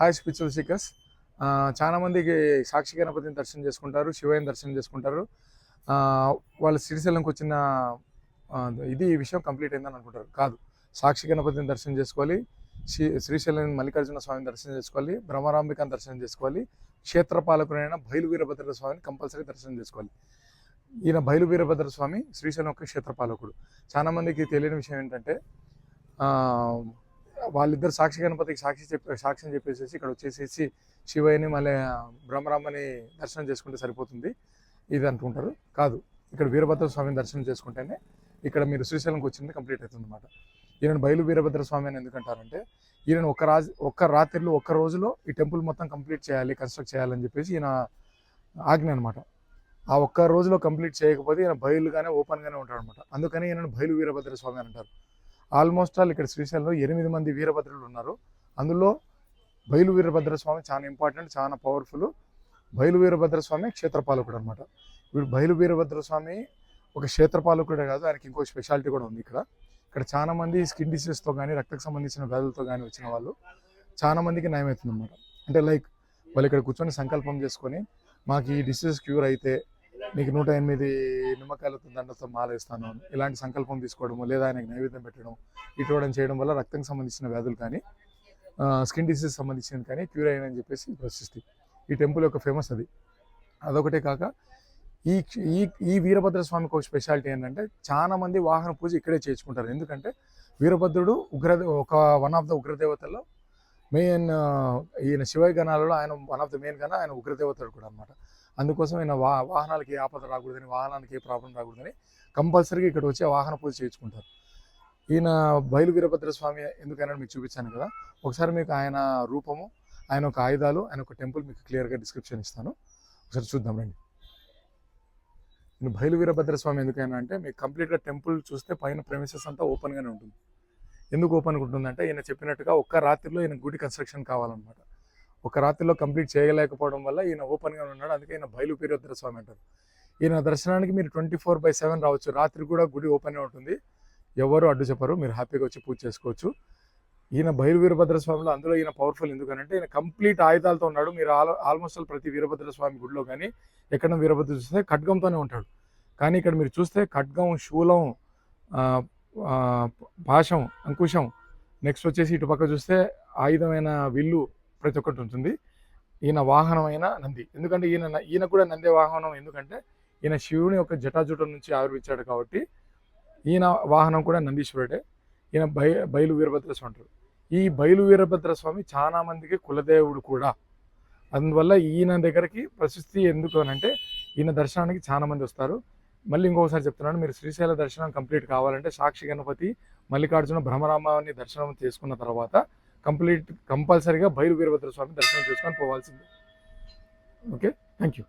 Hi spiritual seekers చాలామందికి సాక్షి గణపతిని దర్శనం చేసుకుంటారు శివయ్యని దర్శనం చేసుకుంటారు. వాళ్ళ శ్రీశైలంకి వచ్చిన ఇది ఈ విషయం కంప్లీట్ అయిందని అనుకుంటారు. కాదు. సాక్షి గణపతిని దర్శనం చేసుకోవాలి శ్రీ శ్రీశైలం మల్లికార్జున స్వామిని దర్శనం చేసుకోవాలి భ్రమరాంబికని దర్శనం చేసుకోవాలి క్షేత్రపాలకుడైన బయలు వీరభద్ర స్వామిని కంపల్సరీ దర్శనం చేసుకోవాలి. ఈయన బయలు వీరభద్ర స్వామి శ్రీశైలం యొక్క క్షేత్రపాలకుడు. చాలామందికి తెలియని విషయం ఏంటంటే వాళ్ళిద్దరు సాక్షి గణపతికి సాక్షి చెప్పి సాక్షి చెప్పేసి ఇక్కడ వచ్చేసేసి శివయ్యని మళ్ళీ బ్రహ్మరామని దర్శనం చేసుకుంటే సరిపోతుంది. ఇది అనుకుంటారు కాదు ఇక్కడ వీరభద్ర స్వామిని దర్శనం చేసుకుంటేనే ఇక్కడ మీరు శ్రీశైలంకి వచ్చింది కంప్లీట్ అవుతుంది అనమాట ఈయన బయలు వీరభద్ర స్వామి అని ఎందుకంటారంటే ఈయన ఒక రాజు ఒక్క రాత్రిలో ఒక్క రోజులో ఈ టెంపుల్ మొత్తం కంప్లీట్ చేయాలి కన్స్ట్రక్ట్ చేయాలని చెప్పేసి ఈయన ఆజ్ఞ అనమాట ఆ ఒక్క రోజులో కంప్లీట్ చేయకపోతే ఈయన బయలుగానే ఓపెన్గానే ఉంటాడు అనమాట అందుకని ఈయనను బయలు వీరభద్ర స్వామి అని అంటారు. ఆల్మోస్ట్ ఆల్ ఇక్కడ శ్రీశైలంలో ఎనిమిది మంది వీరభద్రులు ఉన్నారు. అందులో బయలు వీరభద్ర స్వామి చాలా ఇంపార్టెంట్ చాలా పవర్ఫుల్ బయలు వీరభద్ర స్వామి క్షేత్రపాలకుడు అనమాట వీడు బయలు వీరభద్ర స్వామి ఒక క్షేత్రపాలకుడే కాదు ఆయనకి ఇంకో స్పెషాలిటీ కూడా ఉంది ఇక్కడ. ఇక్కడ చాలా మంది స్కిన్ డిసీజ్తో కానీ రక్తకు సంబంధించిన వ్యాధులతో కానీ వచ్చిన వాళ్ళు చాలా మందికి నయమవుతుంది అనమాట అంటే లైక్ వాళ్ళు ఇక్కడ కూర్చొని సంకల్పం చేసుకొని మాకు ఈ డిసీజ్ క్యూర్ అయితే నీకు నూట ఎనిమిది నిమ్మకాయలతో దండతో మాలేస్తాను. ఇలాంటి సంకల్పం తీసుకోవడము లేదా ఆయనకు నైవేద్యం పెట్టడం ఇటువంటి చేయడం వల్ల రక్తం సంబంధించిన వ్యాధులు కానీ స్కిన్ డిసీజ్ సంబంధించినది కానీ క్యూర్ అయ్యాయని చెప్పేసి ప్రశస్తి ఈ టెంపుల్ యొక్క ఫేమస్ అది. అదొకటే కాక ఈ ఈ ఈ వీరభద్ర ఒక స్పెషాలిటీ ఏంటంటే చాలా మంది వాహన పూజ ఇక్కడే చేర్చుకుంటారు ఎందుకంటే వీరభద్రుడు ఉగ్ర ఒక వన్ ఆఫ్ ద ఉగ్రదేవతల్లో మెయిన్ ఈయన శివయ్య గణాలలో ఆయన వన్ ఆఫ్ ద మెయిన్ గణ ఆయన ఉగ్రదేవతడు కూడా అనమాట అందుకోసం ఆయన వా వాహనాలకి ఏ ఆపద రాకూడదని వాహనానికి ఏ ప్రాబ్లం రాకూడదని కంపల్సరీగా ఇక్కడ వచ్చి ఆ వాహన పూజ చేయించుకుంటారు. ఈయన బయలు వీరభద్ర స్వామి ఎందుకైనా మీకు చూపించాను కదా. ఒకసారి మీకు ఆయన రూపము ఆయన ఒక ఆయుధాలు ఆయన ఒక టెంపుల్ మీకు క్లియర్గా డిస్క్రిప్షన్ ఇస్తాను. ఒకసారి చూద్దాం రండి. నేను బయలు వీరభద్ర స్వామి ఎందుకైనా అంటే మీకు కంప్లీట్గా టెంపుల్ చూస్తే పైన ప్రెమిసెస్ అంతా ఓపెన్గానే ఉంటుంది. ఎందుకు ఓపెన్గా ఉంటుందంటే ఈయన చెప్పినట్టుగా ఒక్క రాత్రిలో ఈయన గుడి కన్స్ట్రక్షన్ కావాలన్నమాట. ఒక రాత్రిలో కంప్లీట్ చేయలేకపోవడం వల్ల ఈయన ఓపెన్గా ఉన్నాడు. అందుకే ఈయన బయలు వీరభద్ర స్వామి అంటారు. ఈయన దర్శనానికి మీరు ట్వంటీ ఫోర్ బై సెవెన్ రావచ్చు. రాత్రి కూడా గుడి ఓపెన్గా ఉంటుంది. ఎవరు అడ్డు చెప్పరు. మీరు హ్యాపీగా వచ్చి పూజ చేసుకోవచ్చు. ఈయన బయలు వీరభద్ర స్వామిలో అందులో ఈయన పవర్ఫుల్ ఎందుకంటే ఈయన కంప్లీట్ ఆయుధాలతో ఉన్నాడు. మీరు ఆల్ ఆల్మోస్ట్ ఆల్ ప్రతి వీరభద్ర స్వామి గుడిలో కానీ ఎక్కడ వీరభద్ర చూస్తే ఖడ్గంతోనే ఉంటాడు. కానీ ఇక్కడ మీరు చూస్తే ఖడ్గం శూలం పాశం అంకుశం నెక్స్ట్ వచ్చేసి ఇటు పక్క చూస్తే ఆయుధమైన విల్లు ప్రతి ఒక్కటి ఉంటుంది. ఈయన వాహనమైన నంది. ఎందుకంటే ఈయన ఈయన కూడా నందే వాహనం. ఎందుకంటే ఈయన శివుని యొక్క జటాజుటం నుంచి ఆవిర్వించాడు కాబట్టి ఈయన వాహనం కూడా నందీశ్వరుడే. ఈయన బయ బయలు వీరభద్ర స్వామి అంటారు. ఈ బయలు వీరభద్ర స్వామి చాలా మందికి కులదేవుడు కూడా. అందువల్ల ఈయన దగ్గరికి ప్రశస్తి ఎందుకు అని అంటే ఈయన దర్శనానికి చాలా మంది వస్తారు. మళ్ళీ ఇంకొకసారి చెప్తున్నాను మీరు శ్రీశైల దర్శనం కంప్లీట్ కావాలంటే సాక్షి గణపతి మల్లికార్జున భ్రమరామాన్ని దర్శనం చేసుకున్న తర్వాత కంప్లీట్ కంపల్సరీగా బయలు వీరభద్ర స్వామి దర్శనం చేసుకొని పోవాల్సిందే. ఓకే? Thank you